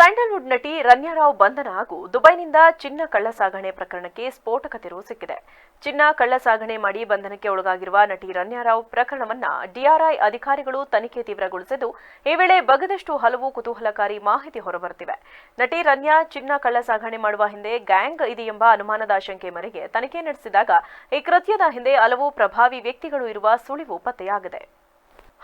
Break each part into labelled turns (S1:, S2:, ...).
S1: Sandalwood ನಟಿ ರನ್ಯಾರಾವ್ ಬಂಧನ ಹಾಗೂ ದುಬೈನಿಂದ ಚಿನ್ನ ಕಳ್ಳಸಾಗಣೆ ಪ್ರಕರಣಕ್ಕೆ ಸ್ಫೋಟಕ ತಿರುವು ಸಿಕ್ಕಿದೆ. ಚಿನ್ನ ಕಳ್ಳಸಾಗಣೆ ಮಾಡಿ ಬಂಧನಕ್ಕೆ ಒಳಗಾಗಿರುವ ನಟಿ ರನ್ಯಾರಾವ್ ಪ್ರಕರಣವನ್ನ ಡಿಆರ್ಐ ಅಧಿಕಾರಿಗಳು ತನಿಖೆ ತೀವ್ರಗೊಳಿಸಿದ್ದು, ಈ ವೇಳೆ ಬಗದಷ್ಟು ಹಲವು ಕುತೂಹಲಕಾರಿ ಮಾಹಿತಿ ಹೊರಬರುತ್ತಿವೆ. ನಟಿ ರನ್ಯಾ ಚಿನ್ನ ಕಳ್ಳಸಾಗಣೆ ಮಾಡುವ ಹಿಂದೆ ಗ್ಯಾಂಗ್ ಇದೆಯೆಂಬ ಅನುಮಾನದ ಶಂಕೆ ಮೇರೆಗೆ ತನಿಖೆ ನಡೆಸಿದಾಗ, ಈ ಕೃತ್ಯದ ಹಿಂದೆ ಹಲವು ಪ್ರಭಾವಿ ವ್ಯಕ್ತಿಗಳು ಇರುವ ಸುಳಿವು ಪತ್ತೆಯಾಗಿದೆ.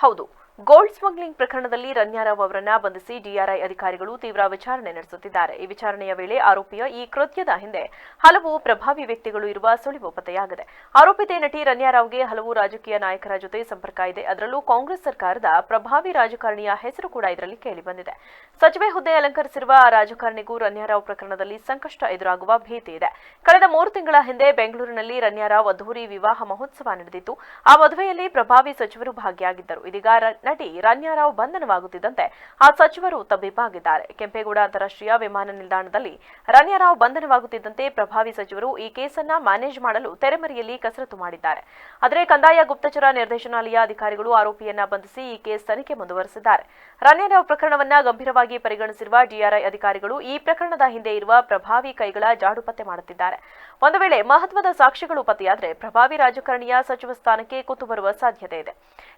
S1: ಹೌದು ಗೋಲ್ಡ್ ಸ್ಮಗ್ಲಿಂಗ್ ಪ್ರಕರಣದಲ್ಲಿ ರನ್ಯಾರಾವ್ ಅವರನ್ನ ಬಂಧಿಸಿ ಡಿಆರ್ಐ ಅಧಿಕಾರಿಗಳು ತೀವ್ರ ವಿಚಾರಣೆ ನಡೆಸುತ್ತಿದ್ದಾರೆ. ಈ ವಿಚಾರಣೆಯ ವೇಳೆ ಆರೋಪಿಯ ಈ ಕೃತ್ಯದ ಹಿಂದೆ ಹಲವು ಪ್ರಭಾವಿ ವ್ಯಕ್ತಿಗಳು ಇರುವ ಸುಳಿವು ಪತ್ತೆಯಾಗಿದೆ. ಆರೋಪಿತೆ ನಟಿ ರನ್ಯಾರಾವ್ಗೆ ಹಲವು ರಾಜಕೀಯ ನಾಯಕರ ಜೊತೆ ಸಂಪರ್ಕ ಇದೆ. ಅದರಲ್ಲೂ ಕಾಂಗ್ರೆಸ್ ಸರ್ಕಾರದ ಪ್ರಭಾವಿ ರಾಜಕಾರಣಿಯ ಹೆಸರು ಕೂಡ ಇದರಲ್ಲಿ ಕೇಳಿಬಂದಿದೆ ಸಚಿವೆ ಹುದ್ದೆ ಅಲಂಕರಿಸಿರುವ ಆ ರಾಜಕಾರಣಿಗೂ ರನ್ಯಾರಾವ್ ಪ್ರಕರಣದಲ್ಲಿ ಸಂಕಷ್ಟ ಎದುರಾಗುವ ಭೀತಿ ಇದೆ. ಕಳೆದ ಮೂರು ತಿಂಗಳ ಹಿಂದೆ ಬೆಂಗಳೂರಿನಲ್ಲಿ ರನ್ಯಾರಾವ್ ಅದ್ದೂರಿ ವಿವಾಹ ಮಹೋತ್ಸವ ನಡೆದಿತ್ತು. ಆ ಮದುವೆಯಲ್ಲಿ ಪ್ರಭಾವಿ ಸಚಿವರು ಭಾಗಿಯಾಗಿದ್ದರು. ಇದೀಗ ನಟಿ ರನ್ಯಾರಾವ್ ಬಂಧನವಾಗುತ್ತಿದ್ದಂತೆ ಆ ಸಚಿವರು ತಬ್ಬಿಬ್ಬಾಗಿದ್ದಾರೆ. ಕೆಂಪೇಗೌಡ ಅಂತಾರಾಷ್ಟ್ರೀಯ ವಿಮಾನ ನಿಲ್ದಾಣದಲ್ಲಿ ರನ್ಯಾರಾವ್ ಬಂಧನವಾಗುತ್ತಿದ್ದಂತೆ ಪ್ರಭಾವಿ ಸಚಿವರು ಈ ಕೇಸನ್ನ ಮ್ಯಾನೇಜ್ ಮಾಡಲು ತೆರೆಮರೆಯಲ್ಲಿ ಕಸರತ್ತು ಮಾಡಿದ್ದಾರೆ. ಆದರೆ ಕಂದಾಯ ಗುಪ್ತಚರ ನಿರ್ದೇಶನಾಲಯ ಅಧಿಕಾರಿಗಳು ಆರೋಪಿಯನ್ನ ಬಂಧಿಸಿ ಈ ಕೇಸ್ ತನಿಖೆ ಮುಂದುವರೆಸಿದ್ದಾರೆ. ರನ್ಯಾರಾವ್ ಪ್ರಕರಣವನ್ನ ಗಂಭೀರವಾಗಿ ಪರಿಗಣಿಸಿರುವ ಡಿಆರ್ಐ ಅಧಿಕಾರಿಗಳು ಈ ಪ್ರಕರಣದ ಹಿಂದೆ ಇರುವ ಪ್ರಭಾವಿ ಕೈಗಳ ಜಾಡು ಪತ್ತೆ ಮಾಡುತ್ತಿದ್ದಾರೆ. ಒಂದು ವೇಳೆ ಮಹತ್ವದ ಸಾಕ್ಷಿಗಳು ಪತ್ತೆಯಾದರೆ ಪ್ರಭಾವಿ ರಾಜಕಾರಣಿಯ ಸಚಿವ ಸ್ಥಾನಕ್ಕೆ ಕೂತು ಬರುವ ಸಾಧ್ಯತೆ ಇದೆ.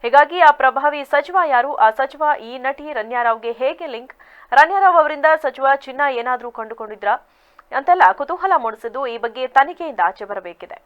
S1: ಹೀಗಾಗಿ ಆ ಪ್ರಭಾವಿ ಸಚಿವ ಯಾರು, ಆ ಸಚಿವ ಈ ನಟಿ ರನ್ಯಾರಾವ್ಗೆ ಹೇಗೆ ಲಿಂಕ್? ರನ್ಯಾರಾವ್ ಅವರಿಂದ ಸಚಿವ ಚಿನ್ನ ಏನಾದರೂ ಕಂಡುಕೊಂಡಿದ್ರಾ? ಅಂತೆಲ್ಲ ಕುತೂಹಲ ಮೂಡಿಸಿದ್ದು ಈ ಬಗ್ಗೆ ತನಿಖೆಯಿಂದ ಆಚೆ ಬರಬೇಕಿದೆ.